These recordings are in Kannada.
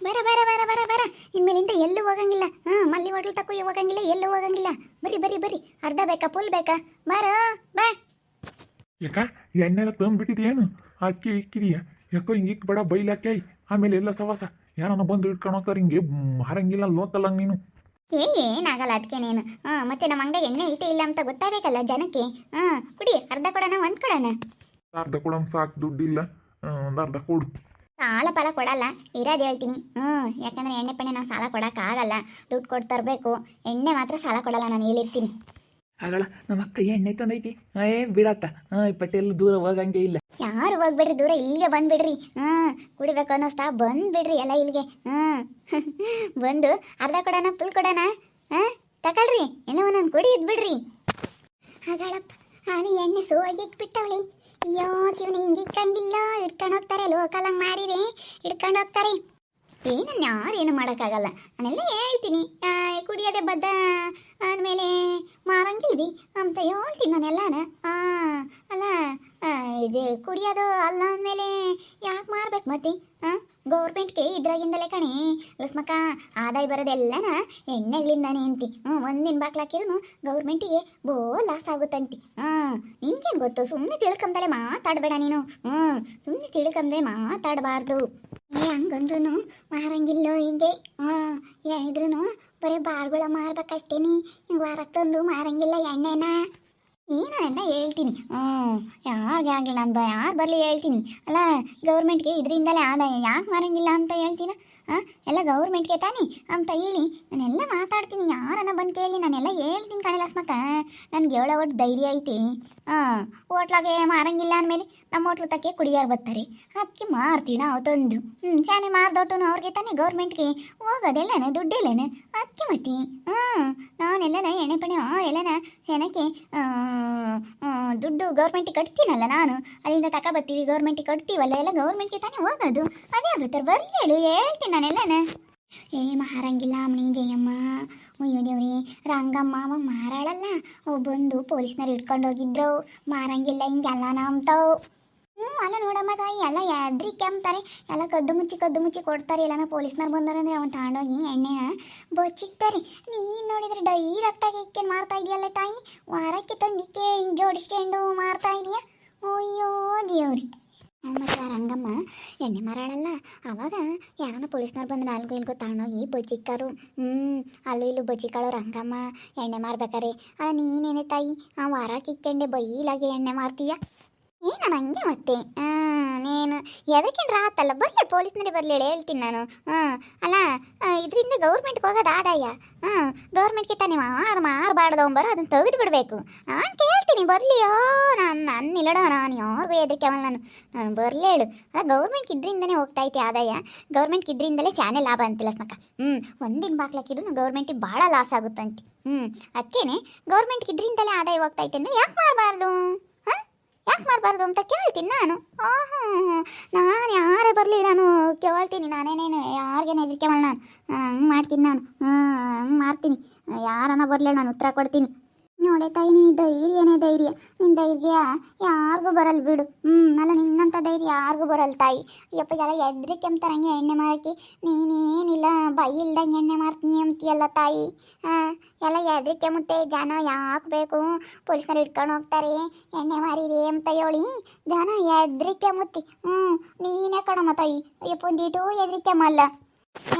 ಬರ ಬರ ಬರ ಬರ ಬರ. ಇನ್ಮೇಲಿಂದ ಎಲ್ಲೂ ಹೋಗಂಗಿಲ್ಲ. ಹಾ ಮಲ್ಲಿ ಹೋಟ್ಲ್ ತಕ್ಕೂ ಹೋಗಂಗಿಲ್ಲ ಎಲ್ಲೂ ಹೋಗಂಗಿಲ್ಲ. ಬರಿ ಬರಿ ಬರಿ. ಅರ್ಧ ಬೇಕಾ ಫುಲ್ ಬೇಕಾ? ಬರ ಬಾ. ಯಾಕ ಎಣ್ಣೆಲ್ಲ ತಂದ್ಬಿಟ್ಟಿದ್ಯೇನು ಅಕ್ಕಿ ಇಕ್ಕಿದೀಯ? ಯಾಕೋ ಹಿಂಗೆ ಇಕ್ಬೇಡ ಬೈಲಾಕೆ ಆಮೇಲೆ ಎಲ್ಲ ಸವಾಸ. ಯಾರನ್ನ ಬಂದು ಇಟ್ಕೊಂಡು ಹೋಗ್ತಾರೆ ಹಿಂಗೆ ಮಾರಂಗಿಲ್ಲ ಲೋತಲ್ಲ ನೀನು. ಏ ಏನಾಗಲ್ಲ ಅದಕ್ಕೇನೇನು ಹಾ ಮತ್ತೆ ನಮ್ಮ ಅಂಗಡಿ ಎಣ್ಣೆ ಐತೆ ಇಲ್ಲ ಅಂತ ಗೊತ್ತಾಗಬೇಕಲ್ಲ ಜನಕ್ಕೆ? ಹಾ ಕುಡಿ ಅರ್ಧ ಕೊಡೋಣ ಒಂದ್ ಕೊಡೋಣ. ಅರ್ಧ ಕೊಡೋಣ ಸಾಕು ದುಡ್ಡಿಲ್ಲ. ಒಂದು ಅರ್ಧ ಕೊಡು. ಸಾಲ ಫಲ ಕೊಡಲ್ಲ ಇರೋದು ಹೇಳ್ತೀನಿ. ಹ್ಞೂ ಯಾಕಂದ್ರೆ ಎಣ್ಣೆ ಪಣ್ಣೆ ನಾನು ಸಾಲ ಕೊಡೋಕ್ಕಾಗಲ್ಲ ದುಡ್ಡು ಕೊಟ್ಟು ತರಬೇಕು. ಎಣ್ಣೆ ಮಾತ್ರ ಸಾಲ ಕೊಡಲ್ಲ ನಾನು ಹೇಳಿರ್ತೀನಿ. ಆಗಲ್ಲ ನಮ್ಮ ಅಕ್ಕ ಎಣ್ಣೆ ತಂದೈತಿ. ಏ ಬಿಡತ್ತ. ಹಾಂ ಪಟ್ಟೆಲ್ಲ ದೂರ ಹೋಗಂಗೆ ಇಲ್ಲ. ಯಾರು ಹೋಗ್ಬೇಡ್ರಿ ದೂರ ಇಲ್ಲಿಗೆ ಬಂದ್ಬಿಡ್ರಿ. ಹ್ಞೂ ಕುಡಿಬೇಕು ಅನ್ನಿಸ್ತಾ ಬಂದ್ಬಿಡ್ರಿ ಎಲ್ಲ ಇಲ್ಲಿಗೆ. ಹ್ಞೂ ಬಂದು ಅರ್ಧ ಕೊಡೋಣ ಫುಲ್ ಕೊಡೋಣ. ಹಾಂ ತಗೊಳ್ರಿ ಎಲ್ಲ ಒಂದೊಂದು ಕುಡಿ ಇದ್ಬಿಡ್ರಿ ಹಾಗಳಪ್ಪ ನಾನು ಎಣ್ಣೆ ಸೋವಾಗಿ ಇಟ್ಬಿಟ್ಟವಳಿ. ಅಯ್ಯೋ ತಿವನಿ ಹಿಂಗೆ ಇಟ್ಕೊಂಡಿಲ್ಲ. ಇಟ್ಕೊಂಡು ಹೋಗ್ತಾರೆ ಲೋಕಲಂಗೆ ಮಾರಿದೆ ಇಟ್ಕೊಂಡು ಹೋಗ್ತಾರೆ ಏನನ್ನ ಯಾರೇನು ಮಾಡೋಕ್ಕಾಗಲ್ಲ. ನಾನೆಲ್ಲ ಹೇಳ್ತೀನಿ. ಕುಡಿಯೋದೆ ಬದ್ದ ಆದಮೇಲೆ ಮಾರಂಗಿಲ್ವಿ ಅಂತ ಹೇಳ್ತೀನಿ ಆ, ಅಲ್ಲ ಇದು ಕುಡಿಯೋದು ಅಲ್ಲ ಅಂದಮೇಲೆ ಯಾಕೆ ಮಾರ್ಬೇಕು ಮತ್ತೆ? ಹಾಂ ಗೌರ್ಮೆಂಟ್ಗೆ ಇದ್ರಾಗಿಂದಲೇ ಕಣೆ. ಲಸ್ಮಕ್ಕ ಆದಾಯ ಬರೋದೆಲ್ಲನ ಎಣ್ಣೆಗಳಿಂದಾನೆ ಅಂತಿ. ಹ್ಞೂ ಒಂದಿನ ಬಾಕ್ಲಾಕಿರೂ ಗೌರ್ಮೆಂಟಿಗೆ ಬೋ ಲಾಸ್ ಆಗುತ್ತಂತಿ. ಹಾಂ ನಿನ್ಗೇನು ಗೊತ್ತು? ಸುಮ್ಮನೆ ತಿಳ್ಕೊಂಬಲೆ ಮಾತಾಡಬೇಡ ನೀನು. ಹ್ಞೂ ಸುಮ್ಮನೆ ತಿಳ್ಕೊಂಬೆ ಮಾತಾಡಬಾರ್ದು. ಏ ಹಂಗಂದ್ರೂ ಮಾರಂಗಿಲ್ಲೋ ಹಿಂಗೆ? ಹಾಂ ಇದ್ರೂ ಬರೀ ಬಾರ್ಗಳ ಮಾರ್ಬೇಕಷ್ಟೇನಿ ಹಿಂಗೆ ವಾರಕ್ಕೆ ತಂದು ಮಾರಂಗಿಲ್ಲ ಎಣ್ಣೆನ. ಏನೆಲ್ಲ ಹೇಳ್ತೀನಿ. ಹ್ಞೂ ಯಾರಿಗೆ ಆಗಲಿ ಬ ಯಾರು ಬರಲಿ ಹೇಳ್ತೀನಿ. ಅಲ್ಲ ಗೌರ್ಮೆಂಟ್ಗೆ ಇದರಿಂದಲೇ ಆದಾಯ. ಯಾಕೆ ಮಾರಂಗಿಲ್ಲ ಅಂತ ಹೇಳ್ತೀನ? ಎಲ್ಲ ಗೌರ್ಮೆಂಟ್ಗೆ ತಾನೇ? ಅಂತ ಹೇಳಿ ನಾನೆಲ್ಲ ಮಾತಾಡ್ತೀನಿ. ಯಾರನ್ನ ಬಂದು ಕೇಳಿ ನಾನೆಲ್ಲ ಹೇಳ್ತೀನಿ ಕಣೆ ಲಸ್ಮಕ್ಕ ನನಗೆ ಹೇಳೋ ಒಟ್ಟು ಧೈರ್ಯ ಐತಿ. ಹಾಂ ಹೋಟ್ಲಾಗೆ ಮಾರಂಗಿಲ್ಲ ಅಂದಮೇಲೆ ನಮ್ಮ ಹೋಟ್ಲು ತಕ್ಕೆ ಕುಡಿಯಾರು ಬರ್ತಾರೆ. ಅದಕ್ಕೆ ಮಾರ್ತೀವಿ ನಾವು ತಂದು ಹ್ಞೂ ಶಾಲೆ ಮಾರ್ದೊಟ್ಟು ಅವ್ರಿಗೆ ತಾನೇ ಗೌರ್ಮೆಂಟ್ಗೆ. ಹೋಗೋದೆಲ್ಲನ, ದುಡ್ಡೆಲ್ಲನ? ಅದಕ್ಕೆ ಮತ್ತೆ. ಹಾಂ ನಾನೆಲ್ಲನ ಎಣೆ ಪಣೆ ಎಲ್ಲನ ಏನಕ್ಕೆ ದುಡ್ಡು ಗೌರ್ಮೆಂಟಿಗೆ ಕಟ್ತೀನಲ್ಲ ನಾನು. ಅಲ್ಲಿಂದ ತಕ ಬರ್ತೀವಿ, ಗೌರ್ಮೆಂಟಿಗೆ ಕಟ್ತೀವಲ್ಲ, ಎಲ್ಲ ಗೌರ್ಮೆಂಟ್ಗೆ ತಾನೇ ಹೋಗೋದು. ಅದೇ ಬರ್ತಾರೆ ಬರ್ಲಿ ಹೇಳು, ಹೇಳ್ತೀನಿ ನಾನೆಲ್ಲನ ಏ, ಮಾರಂಗಿಲ್ಲ ಅಮ್ಮನಿ ಜಯಮ್ಮ. ಅಯ್ಯೋ ದೇವ್ರಿ, ರಂಗಮ್ಮ, ಅವ ಮಾರಾಳಲ್ಲ. ಅವು ಬಂದು ಪೊಲೀಸ್ನವ್ರು ಇಟ್ಕೊಂಡು ಹೋಗಿದ್ರು. ಮಾರಂಗಿಲ್ಲ, ಹಿಂಗೆಲ್ಲ ನಂಬ್ತಾವು. ಹ್ಞೂ ಅಲ್ಲ ನೋಡಮ್ಮ ತಾಯಿ, ಎಲ್ಲ ಎದ್ರಿ ಅಂತಾರೆ ಎಲ್ಲ ಕದ್ದು ಮುಚ್ಚಿ ಕದ್ದು ಮುಚ್ಚಿ ಕೊಡ್ತಾರೆ. ಎಲ್ಲನ ಪೊಲೀಸ್ನವ್ರು ಬಂದಾರಂದ್ರೆ ಅವ್ನು ತಗೊಂಡೋಗಿ ಎಣ್ಣೆನ ಬಚ್ಚಿಕ್ತಾರೆ. ನೀನು ನೋಡಿದ್ರೆ ಡೈರೆಕ್ಟಾಗಿ ಇಕ್ಕೇನು ಮಾರ್ತಾ ಇದೆಯಲ್ಲ ತಾಯಿ? ವಾರಕ್ಕೆ ತಂದಿಕ್ಕೆ ಹಿಂಗೆ ಜೋಡಿಸ್ಕೊಂಡು ಮಾರ್ತಾ ಇದೆಯಾ? ಅಯ್ಯೋ ದೇವ್ರಿ. ಮತ್ತು ರಂಗಮ್ಮ ಎಣ್ಣೆ ಮಾರಾಳಲ್ಲ, ಅವಾಗ ಯಾರನ್ನ ಪೊಲೀಸ್ನವ್ರು ಬಂದು ನಾಲ್ಕು ಇಲ್ಗೋ ತಗೊಂಡೋಗಿ ಬಚ್ಚಿಕ್ಕಾರು ಹ್ಞೂ ಅಲ್ಲೂ ಇಲ್ಲೂ ಬಚ್ಚಿಕ್ಕಾಳು ರಂಗಮ್ಮ, ಎಣ್ಣೆ ಮಾರ್ಬೇಕಾರೆ. ಆ ನೀನೇನೆ ತಾಯಿ, ಆ ವಾರಕ್ಕೆ ಇಕ್ಕೊಂಡೆ ಬೈಲಾಗೆ ಎಣ್ಣೆ ಮಾರ್ತೀಯ? ಏನು ಹಂಗೆ ಮತ್ತೆ? ನೀನು ಎದಕ್ಕೇನು ರಾತಲ್ಲ? ಬರಲಿ ಪೊಲೀಸ್ನಲ್ಲಿ ಬರಲಿ ಹೇಳ್ತೀನಿ ನಾನು. ಹಾಂ ಅಲ್ಲ ಇದರಿಂದ ಗೌರ್ಮೆಂಟ್ಗೆ ಹೋಗೋದು ಆದಾಯ? ಹಾಂ ಗೌರ್ಮೆಂಟ್ಗೆ ತಾನೇ ಮಾರು ಮಾರಬಾರ್ದು ಅಂಬರು ಅದನ್ನು ತೆಗೆದು ಬಿಡಬೇಕು ನಾನು ಕೇಳ್ತೀನಿ, ಬರಲಿಯೋ ನಾನು ನನ್ನ ಇಲ್ಲಡ ನಾನು, ಯಾರಿಗೂ ಹೆದರಿಕೆ ಅವಲ್ಲ ನಾನು. ನಾನು ಬರಲಿ ಹೇಳು. ಅಲ್ಲ ಗೌರ್ಮೆಂಟ್ಗೆ ಇದರಿಂದನೇ ಹೋಗ್ತಾ ಐತೆ ಆದಾಯ? ಗೌರ್ಮೆಂಟ್ಗೆ ಇದರಿಂದಲೇ ಚಾನೆ ಲಾಭ ಅಂತಿಲ್ಲ ಸ್ಮಕ್ಕ. ಹ್ಞೂ ಒಂದಿನ ಬಾಕ್ಲಾಕಿದ್ರು ಗೌರ್ಮೆಂಟಿಗೆ ಭಾಳ ಲಾಸ್ ಆಗುತ್ತಂತೆ. ಹ್ಞೂ ಅದಕ್ಕೇನೆ ಗೌರ್ಮೆಂಟ್ಗೆ ಇದರಿಂದಲೇ ಆದಾಯ ಹೋಗ್ತಾ ಐತೆ ಅಂದರೆ ಯಾಕೆ ಮಾರಬಾರ್ದು? ಹಾಂ ಯಾಕೆ ಮಾಡಬಾರ್ದು ಅಂತ ಕೇಳ್ತೀನಿ ನಾನು. ಆಹಾ, ನಾನು ಯಾರೇ ಬರಲಿ ನಾನು ಕೇಳ್ತೀನಿ, ನಾನೇನೇನು ಯಾರಿಗೇನು ಹೆದರಿಕೆ ನಾನು. ಹಂಗೆ ಮಾಡ್ತೀನಿ ನಾನು. ಹಂಗೆ ಮಾಡ್ತೀನಿ. ಯಾರನ್ನ ಬರಲಿ ನಾನು ಉತ್ತರ ಕೊಡ್ತೀನಿ. ನೋಡೆ ತಾಯಿ ಧೈರ್ಯನೇ ಧೈರ್ಯ. ನಿನ್ನ ಧೈರ್ಯ ಯಾರಿಗೂ ಬರಲ್ ಬಿಡು. ಹ್ಮ್, ಅಲ್ಲ ನಿನ್ನಂಥ ಧೈರ್ಯ ಯಾರಿಗೂ ಬರಲ್ ತಾಯಿ. ಯಪ್ಪ ಎಲ್ಲ ಎದ್ರಿಕೆ ಅಂತಾರಂಗೆ ಎಣ್ಣೆ ಮಾರಕ್ಕೆ. ನೀನೇನಿಲ್ಲ ಇಲ್ದಂಗೆ ಎಣ್ಣೆ ಮಾರ್ತೀನಿ ಅಂತೀಯಲ್ಲ ತಾಯಿ. ಹಾಂ, ಎಲ್ಲ ಎದ್ರಿಕೆ ಮುತ್ತೆ ಜನ ಯಾಕೆ ಬೇಕು? ಪೊಲೀಸರು ಇಟ್ಕೊಂಡು ಹೋಗ್ತಾರೆ. ಎಣ್ಣೆ ಮಾರಿದೆ ಅಂತ ಹೇಳಿ ಜನ ಎದ್ರಿ ಮುತ್ತಿ ಹ್ಮ್, ನೀನೇ ಕಣಮ್ಮ ತಾಯಿ. ಅಯ್ಯಪ್ಪ, ಒಂದಿಟು ಎದ್ರಿಕೆ ಮಲ್ಲ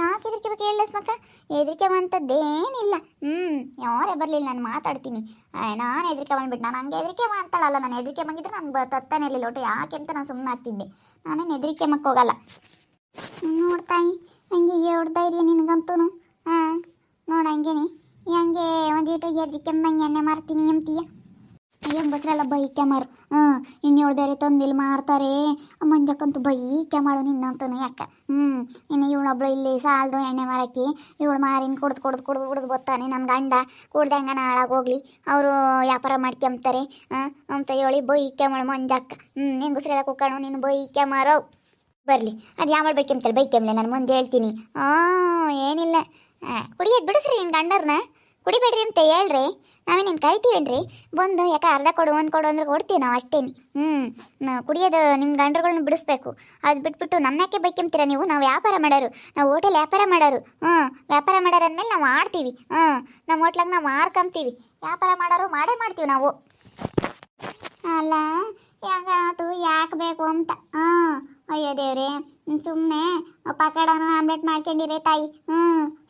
ಯಾಕೆ ಹೆದರಿಕೆ ಬಗ್ಗೆ ಹೇಳಲಸ್ ಮಕ್ಕ ಹೆದರಿಕೆ ಅಂತದ್ದೇನಿಲ್ಲ ಹ್ಞೂ ಯಾರೇ ಬರಲಿಲ್ಲ, ನಾನು ಮಾತಾಡ್ತೀನಿ. ನಾನು ಹೆದರಿಕೆ ಬಂದ್ಬಿಟ್ಟು, ನಾನು ಹಂಗೆ ಹೆದರಿಕೆ ಮಾಡ್ತಾಳಲ್ಲ. ನಾನು ಹೆದರಿಕೆ ಬಂದಿದ್ರೆ ನಾನು ತತ್ತಾನೆ ಇರಲಿಲ್ಲ. ಒಟ್ಟು ಯಾಕೆ ಅಂತ ನಾನು ಸುಮ್ಮನೆ ಆಗ್ತಿದ್ದೆ. ನಾನೇನು ಹೆದರಿಕೆ ಮಕ್ಕ ಹೋಗಲ್ಲ. ನೋಡ್ತಾಯಿ ಹಂಗೆ ಹೊಡ್ತಾ ಧೈರ್ಯ ನಿನಗಂತೂ ಹಾಂ ನೋಡು ಹಂಗೇನಿ. ಹಂಗೆ ಒಂದಿಟ್ಟು ಹೆದರಿಕೆ ನಂಗೆ ಎಣ್ಣೆ ಮಾರ್ತೀನಿ ಅಂತೀಯ ಬಕ್ರಲ್ಲ ಬೈ ಮಾರು. ಹಾಂ ಇನ್ನೇಳು ಬೇರೆ ತಂದಿಲ್ಲಿ ಮಾರ್ತಾರೆ. ಮಂಜಕ್ಕಂತೂ ಬೈ ಮಾಡು ನಿನ್ನಂತೂ ಯಾಕೆ? ಹ್ಞೂ, ಇನ್ನು ಇವಳೊಬ್ಳು ಇಲ್ಲಿ ಸಾಲದು ಎಣ್ಣೆ ಮಾರಕ್ಕೆ ಇವಳು ಮಾರಿನ ಕುಡ್ದು ಕುಡ್ದು ಕುಡ್ದು ಕುಡ್ದು ಬರ್ತಾನೆ ನನ್ನ ಗಂಡ. ಕುಡ್ದಂಗೆ ಹಾಳಾಗೋಗ್ಲಿ ಅವರು ವ್ಯಾಪಾರ ಮಾಡ್ಕೊಂಬ್ತಾರೆ ಹಾಂ ಅಂತ ಹೇಳಿ ಬೈ ಮಾಡು ಮಂಜಕ್ಕ. ಹ್ಞೂ, ಹೆಂಗಸ್ರೆಲ್ಲ ಕುಕ್ಕಣು, ನೀನು ಬೈ ಮಾರೋ. ಬರಲಿ, ಅದು ಯಾವ ಬೈ ಬೈಕೆಂಬ್ಲೆ ನಾನು ಮುಂದೆ ಹೇಳ್ತೀನಿ. ಹಾಂ ಏನಿಲ್ಲ. ಕುಡಿಯೋದು ಬಿಡಿಸ್ರಿ ನಿನ್ನ ಗಂಡರ್ನ. ಕುಡಿಬೇಡ್ರಿ ಅಂತ ಹೇಳ್ರಿ. ನಾವೇ ನಿನ್ ಕರಿತೀವೇನ್ರಿ? ಬಂದು ಯಾಕೆ ಅರ್ಧ ಕೊಡು, ಒಂದು ಕೊಡು ಅಂದ್ರೆ ಕೊಡ್ತೀವಿ ನಾವು ಅಷ್ಟೇನಿ ಹ್ಞೂ ಕುಡಿಯೋದು ನಿಮ್ಮ ಗಂಡ್ರುಗಳನ್ನ ಬಿಡಿಸ್ಬೇಕು. ಅದು ಬಿಟ್ಬಿಟ್ಟು ನಮ್ಮನ್ಯಾಕೆ ಬೈಕೆಂತೀರ ನೀವು? ನಾವು ವ್ಯಾಪಾರ ಮಾಡೋರು. ನಾವು ಹೋಟೆಲ್ ವ್ಯಾಪಾರ ಮಾಡೋರು. ಹ್ಞೂ ವ್ಯಾಪಾರ ಮಾಡೋರು ಅಂದಮೇಲೆ ನಾವು ಆಡ್ತೀವಿ ಹ್ಞೂ ನಮ್ಮ ಹೋಟ್ಲಾಗ ನಾವು ಮಾರ್ಕೊಂತೀವಿ ವ್ಯಾಪಾರ ಮಾಡೋರು ಮಾಡೇ ಮಾಡ್ತೀವಿ ನಾವು. ಅಲ್ಲ ಯಾಕಾತು ಯಾಕೆ ಬೇಕು ಅಂತ? ಹಾಂ ಅಯ್ಯೋ ದೇವ್ರೆ ಸುಮ್ಮನೆ ಪಕೋಡನ ಆಮ್ಲೆಟ್ ಮಾಡ್ಕೊಂಡಿರೇ ತಾಯಿ. ಹ್ಞೂ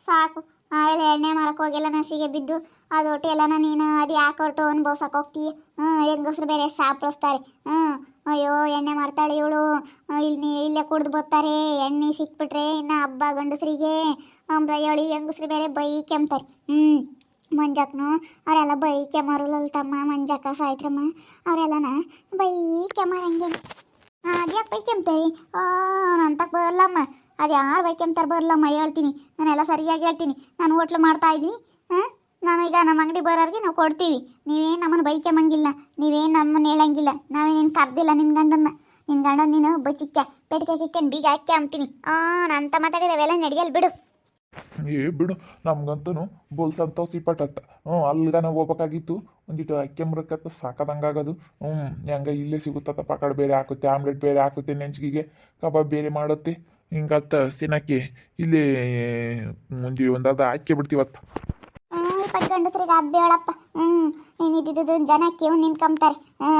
ಸಾಕು. ಆಮೇಲೆ ಎಣ್ಣೆ ಮಾರಕ್ಕೆ ಹೋಗಿಲ್ಲ ನಸಿಗೆ ಬಿದ್ದು ಅದು ಹೊಟ್ಟೆಲ್ಲನ ನೀನು ಅದು ಯಾಕೆ ಹೊರಟು ಅನ್ಭವ್ಸಕ್ಕೆ ಹೋಗ್ತೀಯ ಹ್ಞೂ, ಹೆಂಗಸ್ರು ಬೇರೆ ಸಾಪ್ಳಿಸ್ತಾರೆ ಹ್ಞೂ, ಅಯ್ಯೋ, ಎಣ್ಣೆ ಮಾರ್ತಾಳೆ ಇವಳು. ಇಲ್ಲಿ ಇಲ್ಲೇ ಕುಡ್ದು ಬರ್ತಾರೆ ಎಣ್ಣೆ ಸಿಕ್ಬಿಟ್ರೆ ಇನ್ನು ಹಬ್ಬ ಗಂಡಸ್ರಿಗೆ. ಹೇಳಿ, ಹೆಂಗಸ್ರು ಬೇರೆ ಬೈ ಕೆಮ್ತಾರೆ. ಹ್ಞೂ, ಮಂಜಾಕ್ನು, ಅವರೆಲ್ಲ ಬೈ ಮಾರಲ್ಲ ತಮ್ಮ ಮಂಜಕ್ಕ ಸಾಯ್ತ್ರಮ್ಮ. ಅವರೆಲ್ಲನ ಬೈ ಕೆಮ್ಮರಂಗೆ ಅದ್ಯಾಕೆ ಬೈ ಓ ಅಂತಕ್ಕೆ ಬರಲ್ಲಮ್ಮ ಅದು ಯಾರು ಬೈ ಬರಲ್ಲ ಮೈ ಹೇಳ್ತೀನಿ. ನಾನೆಲ್ಲ ಸರಿಯಾಗಿ ಹೇಳ್ತೀನಿ. ನಾನು ಹೋಟ್ಲು ಮಾಡ್ತಾ ಇದ್ದೀನಿ. ಹಾಂ? ನಾನು ಈಗ ನಮ್ಮ ಅಂಗಡಿ ಬರೋರಿಗೆ ನಾವು ಕೊಡ್ತೀವಿ. ನೀವೇನು ನಮ್ಮನ್ನು ಬೈಕೆಂಬಂಗಿಲ್ಲ ನೀವೇನು ನಮ್ಮನ್ನು ಹೇಳಂಗಿಲ್ಲ. ನಾವೇನೇನು ಕರೆದಿಲ್ಲ ನಿನ್ನ ಗಂಡನ್ನ. ನಿನ್ನ ಗಂಡ ನೀನು ಬಚ್ಚಿಕ್ಕ ಪೆಟ್ಟಿಗೆ ಕಿಕ್ಕೆ ಬೀಗ ಹಾಕಿ ಅಂತೀನಿ ಹಾಂ ಅಂತ ಮಾತಾಡಿದ್ರೆ ಅವೆಲ್ಲ ನಡೆಯಲ್ಲ ಬಿಡು. ಏ, ಬಿಡು. ನಮ್ಗಂತೂ ಬೋಲ್ ಸಂತೋಷ ಪಟ್ಟತ್ತ ಹ್ಞೂ ಅಲ್ಲಿಗಾನ ಹೋಗ್ಬೇಕಾಗಿತ್ತು. ಒಂದಿಟ್ಟು ಅಕ್ಕೆಂಬ್ರಕ್ಕತ್ತ ಸಾಕದಂಗಾಗೋದು. ಹ್ಞೂ, ಹೆಂಗ ಇಲ್ಲೇ ಸಿಗುತ್ತಪ್ಪ ಕಡೆ ಬೇರೆ ಹಾಕುತ್ತೆ, ಆಮ್ಲೆಟ್ ಬೇರೆ ಹಾಕುತ್ತೆ ನೆಂಚಿಗೆ ಕಬಾಬ್ ಬೇರೆ ಮಾಡುತ್ತೆ. ಹಿಂಗತ್ತ ತಿನ್ನಕ್ಕೆ ಇಲ್ಲಿ ಮುಂದೆ ಒಂದಾದ ಹಾಕಿ ಬಿಡ್ತೀವತ್ತ ಪಟ್ಟು ಗಂಡಸ್ರಿಗೆ ಹಬ್ಬ ಹೇಳಪ್ಪ ಹ್ಞೂ ಇನ್ನಿದ್ದಿದ್ದು ಜನ ಕ್ಯೂ ನಿಂತ್ಕೊಂಬ್ತಾರೆ. ಹ್ಞೂ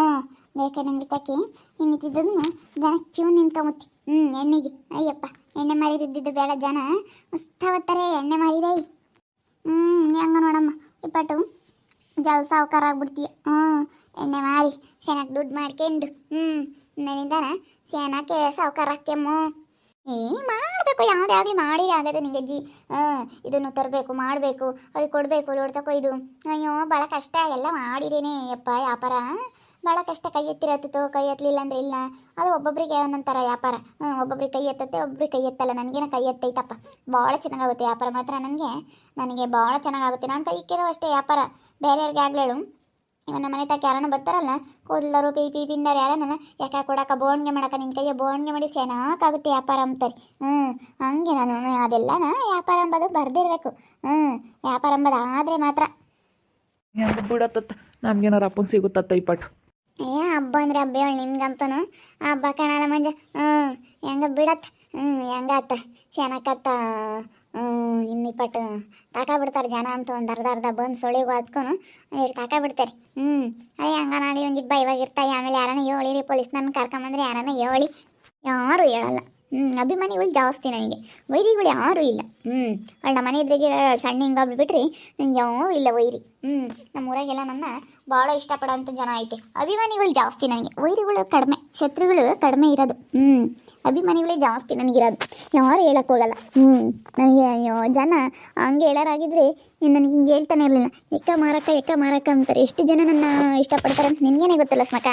ಬೇಕೆ ನಂಗೆ ತಕ್ಕಿ ಇನ್ನಿದ್ದಿದ್ದನ್ನು ಜನ ಕ್ಯೂ ನಿಂತ್ಕೊಂಬತ್ತಿ. ಹ್ಞೂ ಎಣ್ಣೆಗೆ. ಅಯ್ಯಪ್ಪ, ಎಣ್ಣೆ ಮಾರಿದಿದ್ದು ಬೇಡ ಜನ. ಉಸ್ತಾವತ್ತಾರೆ ಎಣ್ಣೆ ಮಾರಿದೆ. ಹ್ಞೂ ಹೆಂಗ ನೋಡಮ್ಮ. ಈ ಪಟ್ಟು ಜಲ್ ಸಾವುಕಾರ ಆಗ್ಬಿಡ್ತೀಯ. ಹ್ಞೂ ಎಣ್ಣೆ ಮಾರಿ ಚೆನ್ನಾಗಿ ದುಡ್ಡು ಮಾಡ್ಕೊಂಡು. ಹ್ಞೂ ನನ್ನಿಂದನ ಚೆನ್ನಾಗೆ ಸಾವುಕಾರ ಹಾಕ್ಯಮ್ಮು ಏ, ಮಾಡಬೇಕು, ಯಾವುದೇ ಆಗಲಿ ಮಾಡಿ ಆಗದೆ ನಿಂಗೆ ಅಜ್ಜಿ ಇದನ್ನು ತರಬೇಕು, ಮಾಡಬೇಕು ಅವ್ರಿಗೆ ಕೊಡಬೇಕು, ಲೋಡ್ ಇದು. ಅಯ್ಯೋ ಭಾಳ ಕಷ್ಟ, ಎಲ್ಲ ಮಾಡಿರೇನೆ, ಯಪ್ಪ, ವ್ಯಾಪಾರ. ಭಾಳ ಕಷ್ಟ, ಕೈ ಎತ್ತಿರತ್ತಿತ್ತು ಕೈ ಎತ್ತಲಿಲ್ಲ ಅಂದ್ರೆ ಇಲ್ಲ. ಅದು ಒಬ್ಬೊಬ್ಬರಿಗೆ ಒಂದೊಂಥರ ವ್ಯಾಪಾರ. ಒಬ್ಬೊಬ್ಬರಿಗೆ ಕೈ ಎತ್ತತ್ತೆ ಒಬ್ಬೊಬ್ರಿಗೆ ಕೈ ಎತ್ತಲ್ಲ. ನನಗೇನ ಕೈ ಎತ್ತೈತಪ್ಪ. ಭಾಳ ಚೆನ್ನಾಗಾಗುತ್ತೆ ವ್ಯಾಪಾರ ಮಾತ್ರ ನನಗೆ. ನನಗೆ ಭಾಳ ಚೆನ್ನಾಗಾಗುತ್ತೆ. ನಾನು ಕೈ ಅಷ್ಟೇ ವ್ಯಾಪಾರ. ಬೇರೆಯವ್ರಿಗೆ ಆಗ್ಲೇಳು ಇವನ್ನ ಮನೆ ತಕ್ಕ ಯಾರನ್ನ ಬರ್ತಾರಲ್ಲ ಕೂದಲರು ಪಿ ಪಿ ಪಿಂದರ್ ಯಾರನ್ನ ಯಾಕ ಕೊಡಕ ಬೋಣ್ಗೆ ಮಾಡಕ ನಿನ್ನ ಕೈಯ ಬೋಣ್ಗೆ ಮಾಡಿ ಚೆನ್ನಾಗಾಗುತ್ತೆ ವ್ಯಾಪಾರ ಅಂತಾರೆ ಹ್ಞೂ ಹಂಗೆ ನಾನು ಅದೆಲ್ಲನ ವ್ಯಾಪಾರ ಅಂಬದು ಬರ್ದಿರ್ಬೇಕು. ಹ್ಞೂ ವ್ಯಾಪಾರ ಅಂಬೋದು ಆದರೆ ಮಾತ್ರ. ಹೆಂಗೆ ಬಿಡತ್ತ ನಮ್ಗೇನಾರ ಅಪ್ಪ ಸಿಗುತ್ತತ್ತ ಈ ಪಟ್ಟು. ಏ ಹಬ್ಬ ಅಂದ್ರೆ ಹಬ್ಬ ಹೇಳಿ ನಿಮ್ಗಂತನು. ಹಬ್ಬ ಕಾಣಲ್ಲ ಮಂಜ. ಹ್ಞೂ ಹೆಂಗ ಬಿಡತ್ತ? ಹ್ಞೂ ಹೆಂಗಾತ ಚೆನ್ನಾಗತ್ತ ಹ್ಞೂ ಇನ್ನಿಪ್ಪಟ್ಟು ಬಿಡ್ತಾರೆ ಜನ ಅಂತ ಒಂದು ಅರ್ಧ ಅರ್ಧ ಬಂದು ಸೊಳಿಗೂ ಹತ್ಕೊನು ಎರಡು ಬಿಡ್ತಾರೆ. ಹ್ಞೂ ಅಯ್ಯ ಹಂಗ ನಾಳೆ ಇವಾಗ ಇರ್ತಾಯಿ, ಆಮೇಲೆ ಯಾರನ್ನ ಹೇಳಿರಿ ಪೊಲೀಸ್ ನನ್ನ ಕರ್ಕೊಂಬಂದ್ರೆ, ಯಾರನ್ನ ಹೇಳಿ. ಯಾರು ಹೇಳಲ್ಲ. ಹ್ಞೂ ಅಭಿಮಾನಿಗಳು ಜಾಸ್ತಿ ನನಗೆ. ವೈರಿಗಳು ಯಾರೂ ಇಲ್ಲ. ಹ್ಞೂ ಅವಳು ನಮ್ಮ ಮನೆ ಇದ್ರಿಗೆ ಸಣ್ಣ ಹಿಂಗೆ ಬಿಟ್ರಿ ನಂಗೆ ಯಾರೂ ಇಲ್ಲ ವೈರಿ. ಹ್ಞೂ ನಮ್ಮ ಊರಾಗೆಲ್ಲ ನನ್ನ ಭಾಳ ಇಷ್ಟಪಡೋಂಥ ಜನ ಐತೆ. ಅಭಿಮಾನಿಗಳು ಜಾಸ್ತಿ ನನಗೆ. ವೈರಿಗಳು ಕಡಿಮೆ, ಶತ್ರುಗಳು ಕಡಿಮೆ ಇರೋದು. ಹ್ಞೂ ಅಭಿಮಾನಿಗಳೇ ಜಾಸ್ತಿ ನನಗಿರೋದು. ಯಾರು ಹೇಳೋಕ್ಕೋಗಲ್ಲ ಹ್ಞೂ ನನಗೆ ಅಯ್ಯೋ, ಜನ ಹಂಗೆ ಹೇಳೋರಾಗಿದ್ರೆ ನನಗೆ ಹಿಂಗೆ ಹೇಳ್ತಾನೆ ಇರಲಿಲ್ಲ. ಎಕ್ಕ ಮಾರಕ್ಕ ಎಕ್ಕ ಮಾರಕ್ಕ ಅಂತಾರೆ. ಎಷ್ಟು ಜನ ನನ್ನ ಇಷ್ಟಪಡ್ತಾರೆ ಅಂತ ನಿನಗೇನೆ ಗೊತ್ತಲ್ಲ ಸ್ಮಕ?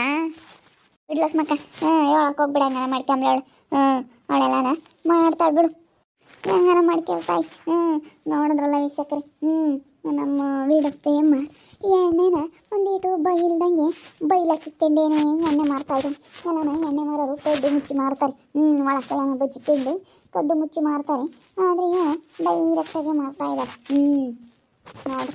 ಬಿಡ್ಲ ಮಕ್ಕ. ಹ್ಞೂ ಹೇಳಕ್ಕೆ ಹೋಗ್ಬಿಡ ಮಾಡ್ಕೊಂಬ್ಳ ಅವಳು. ಹ್ಞೂ ಅವಳೆಲ್ಲನ? ಮಾಡ್ತಾಳೆ ಬಿಡು. ಹೆಂಗಾರ ಮಾಡ್ಕೊಳ್ತಾಯಿ ಹ್ಞೂ ನೋಡಿದ್ರಲ್ಲ ವೀಕ್ಷಕರಿ. ಹ್ಞೂ ನಮ್ಮ ವೀಡತ್ತೆ ಅಮ್ಮ ಎಣ್ಣೆನ ಒಂದೀಟು ಬೈಲ್ದಂಗೆ ಬೈಲಾಕಿಕ್ಕೊಂಡೇನೆ ಎಣ್ಣೆ ಮಾರ್ತಾಯಿದ್ರು ಎಲ್ಲನ ಎಣ್ಣೆ ಮಾರೋರು ಕದ್ದು ಮುಚ್ಚಿ ಮಾರ್ತಾರೆ. ಹ್ಞೂ ಒಳಕ್ಕೆಲ್ಲ ಬಜ್ಜಿಕೊಂಡು ಕದ್ದು ಮುಚ್ಚಿ ಮಾರ್ತಾರೆ. ಆದರೆ ಇವು ಡೈರೆಕ್ಟಾಗಿ ಮಾರ್ತಾ ಇದ್ದಾರೆ ಹ್ಞೂ ನೋಡಿ.